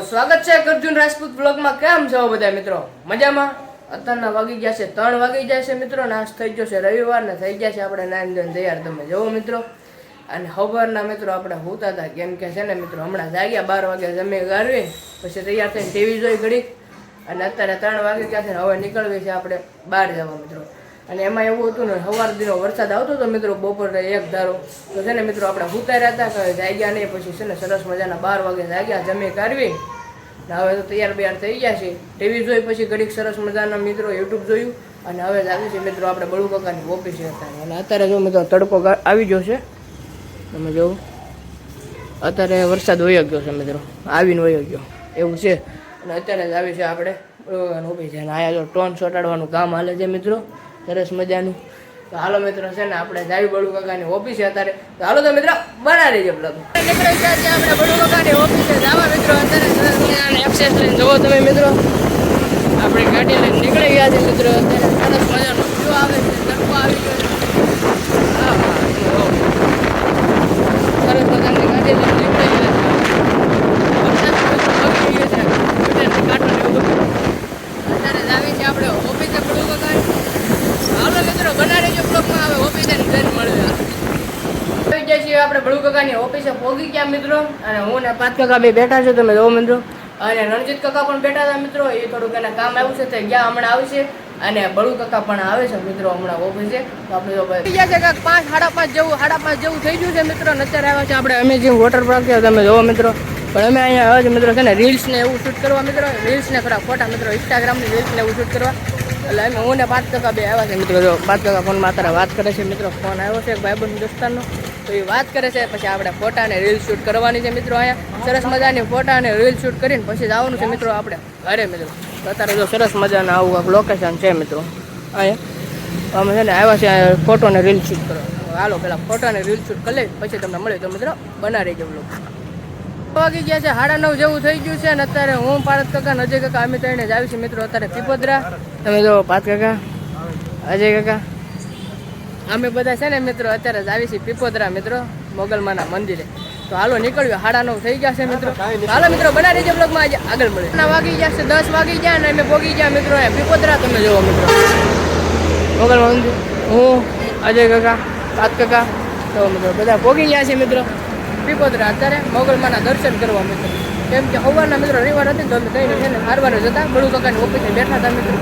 સ્વાગત છે અર્જુન રાજપૂત બ્લોગમાં કેમ છો બધા મિત્રો? મજામાં? અત્યારના વાગી ગયા છે, ત્રણ વાગી જાય છે મિત્રો. નાશ થઈ ગયો છે રવિવાર ને થઈ ગયા છે આપણે ધોઈને તૈયાર. તમે જોવો મિત્રો. અને સવારના મિત્રો આપણે હોતા હતા. કેમ કે છે ને મિત્રો, હમણાં જાગ્યા, બાર વાગે જમે ગાળવી પછી તૈયાર થઈને ટીવી જોઈ ઘડી અને અત્યારે ત્રણ વાગે ગયા છે હવે નીકળવી છે આપણે બહાર જવા મિત્રો. અને એમાં એવું હતું ને, સવાર દિનો વરસાદ આવતો હતો મિત્રો, બપોરે એક ધારો. તો છે ને મિત્રો, આપણે ઉતાર્યા હતા કે જાગ્યા નહીં, પછી છે ને સરસ મજાના બાર વાગે જાગ્યા, જમી કાઢવી. ને હવે તો તૈયાર બૈયાર થઈ ગયા છે ટીવી જોઈ પછી ઘડીક સરસ મજાના મિત્રો યુટ્યુબ જોયું. અને હવે જાગે છે મિત્રો, આપણે બળુ કાકાની ઓફિસે હતા. અને અત્યારે જો મિત્રો, તડકો આવી ગયો છે. તમે જોવું અત્યારે વરસાદ વયો ગયો છે મિત્રો. આવીને વયો ગયો. એવું છે. અને અત્યારે જ આવી છે આપણે ઓફિસે. અને આયા જો ટોન ચોટાડવાનું કામ હાલે છે મિત્રો. સરસ મજાનું. તો હાલો મિત્રો છે ને, આપણે જાવી બળુ કાકાની ઓફિસે અત્યારે. તો હાલો તો મિત્રો, બના લેજો બ્લોગ. ગયા છે આપણે બળુ કાકાની ઓફિસે જવા મિત્રો અત્યારે. સરસ મજાના એક્સેસ લઈને જુઓ તમે મિત્રો આપણે ગાડી લઈને નીકળી ગયા છે. મિત્રો અત્યારે સરસ મજાનો વ્યૂ આવે છે તડકો આવી ગયો છે. સરસ મજાની નીકળી ગયા છે. મિત્રો છે. અત્યારે જ આવી છે આપણે ઓફિસે બળુ કાકાની હાલો મિત્રો બનાવી રહેજો ને આપણે કાકાની ઓફિસે પહોંચી ગયા મિત્રો, અને હું ને પાંચ કાકા બે બેઠા છે, તમે જો મિત્રો. અને રણજીત કાકા પણ બેઠા હતા મિત્રો, એ થોડુંક એને કામ આવ્યું છે, તે હમણાં આવશે અને બળુ કાકા પણ આવે છે મિત્રો હમણાં ઓફિસે. તો આપણે છે કાંઈક પાંચ, સાડા પાંચ જેવું, સાડા પાંચ જેવું થઈ ગયું છે મિત્રો અત્યારે આવ્યા છે આપણે અમેઝિંગ વોટર પાર્ક તમે જોવો મિત્રો. પણ અમે અહીંયા આવ્યા છે મિત્રો છે ને રીલ્સ ને એવું શૂટ કરવા મિત્રો રીલ્સ ને ખરા ફોટા મિત્રો ઇન્સ્ટાગ્રામની રીલ્સ ને એવું શૂટ કરવા. એટલે અમે હું ને પાંચ ટકા બે આવ્યા છે મિત્રો. જો પાંચ ટકા ફોનમાં અત્યારે વાત કરે છે મિત્રો. ફોન આવ્યો છે ભાઈબંધ દોસ્તારનો. તો એ વાત કરે છે, પછી આપણે ફોટા ને રીલ શૂટ કરવાની છે મિત્રો અહીંયા. સરસ મજાની ફોટા અને રીલ શૂટ કરીને પછી જવાનું છે મિત્રો આપણે. અરે મિત્રો. અત્યારે જો સરસ મજાના આવું કંઈક લોકેશન છે મિત્રો. અહીંયા. અમે છે ને આવ્યા છે ફોટો ને રીલ શૂટ કરો હાલો, પેલા ફોટા ને રીલ શૂટ કરી લઈ પછી તમને મળે તો મિત્રો બનાવી ગયો લોકો વાગી ગયા છે, સાડા નવ જેવું થઈ ગયું છે અને અત્યારે હું પારત કાકા અજય કાકા, અમે ત્રણે જ આવીશું મિત્રો, અત્યારે પીપોદરા તમે જો પાત કાકા, અજય કાકા. અમે બધા છે ને મિત્રો, અત્યારે જ આવીશું પીપોદરા મિત્રો, મોગલમાના મંદિરે. તો હાલો નીકળ્યો, સાડા નવ થઈ ગયા છે મિત્રો. હાલો મિત્રો બના રહેજો બ્લોગમાં આજે આગળ મળે વાગી ગયા છે, દસ વાગી ગયા અને અમે ભોગી ગયા મિત્રો પીપોદરા તમે જોવો મિત્રો. મોગલમાં મંદિર. હું, અજય કાકા પાત કાકા. તો મિત્રો, બધા ભોગી ગયા છે મિત્રો. પીપોદરા અત્યારે મોગલમાના દર્શન કરવા મિત્રો કેમ કે સવારના મિત્રો રવિવાર હતી તો અમે કઈ છે ને હારવારે જતા બળુ કાકાની ઓફિસે બેઠા હતા મિત્રો.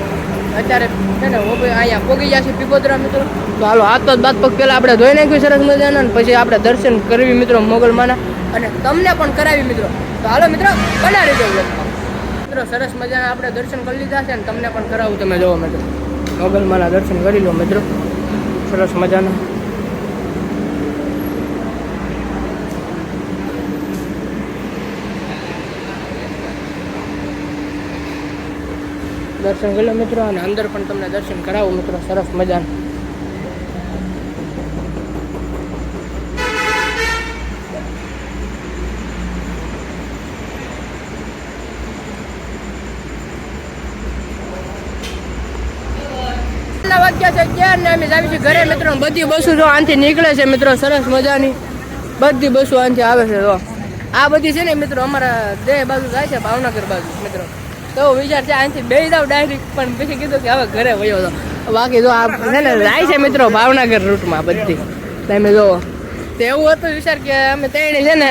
અત્યારે છે ને અહીંયા પોગી ગયા છે પીપોદરા મિત્રો. તો હાલો હાથ તો બાદ પગ પહેલાં આપણે ધોઈ નાખ્યું સરસ મજાના અને પછી આપણે દર્શન કરવી મિત્રો મોગલમાના. અને તમને પણ કરાવી મિત્રો. તો હાલો મિત્રો, બનાવી દો મિત્રો, સરસ મજાના આપણે દર્શન કરી લીધા છે અને તમને પણ કરાવું તમે. જોવો મિત્રો. મોગલમાના દર્શન કરી લો મિત્રો. સરસ મજાના. દર્શન કરી મિત્રો, અને અંદર પણ તમને દર્શન કરાવું મિત્રો, સરસ મજાનું. અમે જાવી છીએ ઘરે મિત્રો બધી બસો આનથી નીકળે છે મિત્રો, સરસ મજાની. બધી બસો આનથી આવે છે જો. આ બધી છે ને મિત્રો, અમારા દેહ બાજુ જાય છે, ભાવનગર બાજુ મિત્રો. તો વિચાર છે અહીંથી બે જાવ ડાયરેક્ટ પણ પછી કીધું કે હવે ઘરે વયો તો બાકી જો આ છે ને જાય છે મિત્રો ભાવનગર રૂટમાં બધી. તમે જો તો એવું હતું વિચાર કે અમે તેણે છે ને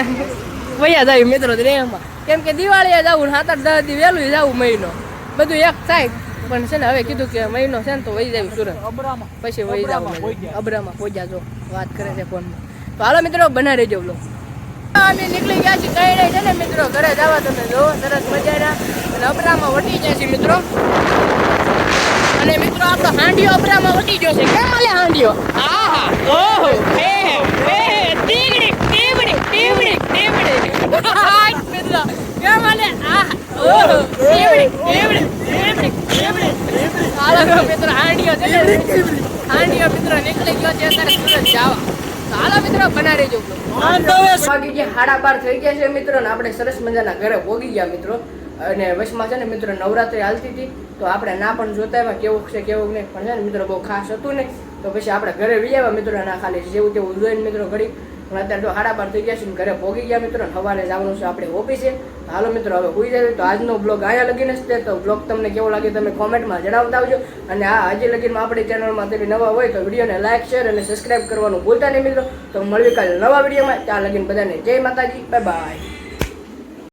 વયા જાય મિત્રો દેહમાં કેમ કે દિવાળીએ જવું સાત આઠ દસ દી વહેલું જવું મહિનો. બધું એક થાય. પણ છે ને હવે કીધું કે મહિનો છે ને તો વહી જાય સુરત. પછી વહી જાવ અબરામાં પહોંચ્યા. જો. વાત કરે છે ફોનમાં. તો હાલો મિત્રો બના રહેજો બ્લોગ અમે નીકળી ગયા છીએ કઈ નહીં છે ને મિત્રો ઘરે જવા તમે જો. સરસ મજાના. અને અબરામાં વટી જાય છે મિત્રો. અને મિત્રો આપણો હાંડિયો અબરામાં વટી ગયો છે. કેમ હાલે હાંડિયો? આહા. ઓહો હે હે ટીગડી ટીબડી ટીબડી ટીબડી હાય મિત્રો. કેમ હાલે આહા. ઓહો ટીબડી ટીબડી ટીબડી ટીબડી હાલો મિત્રો હાંડિયો છે હાંડિયો મિત્રો નીકળી ગયો છે અત્યારે સુરત જવા. હાલો મિત્રો બના રહેજો વાગી ગયા સાડા બાર થઈ ગયા છે મિત્રો ને આપણે સરસ મજાના ઘરે ભોગી ગયા મિત્રો. અને વચમાં છે ને મિત્રો નવરાત્રી હાલતી હતી, તો આપણે ના પણ જોતા એમાં કેવું છે, કેવું નહીં. પણ છે ને મિત્રો બહુ ખાસ હતું નહીં. તો પછી આપણે ઘરે વી આવ્યા મિત્રો ના ખાલી જેવું તેવું જોઈને મિત્રો ઘડી. પણ અત્યારે તો સાડા બાર થઈ ગયા છે ને ઘરે ભોગી ગયા મિત્રો સવારે જવાનું છે આપણે ઓફિસે. હાલો મિત્રો, હવે હોઈ જાય તો આજનો બ્લોગ અહીંયા લગીને જ તો બ્લોગ તમને કેવો લાગે તમે કોમેન્ટમાં જણાવતા આવજો. અને આ આજે લગીનમાં આપણી ચેનલમાં તમે નવા હોય તો વિડીયોને લાઈક શેર અને સબસ્ક્રાઈબ કરવાનું ભૂલતા નહીં મિત્રો. તો મળવી કાલે નવા વિડીયોમાં. ત્યાં લગીને બધાને જય માતાજી. Bye bye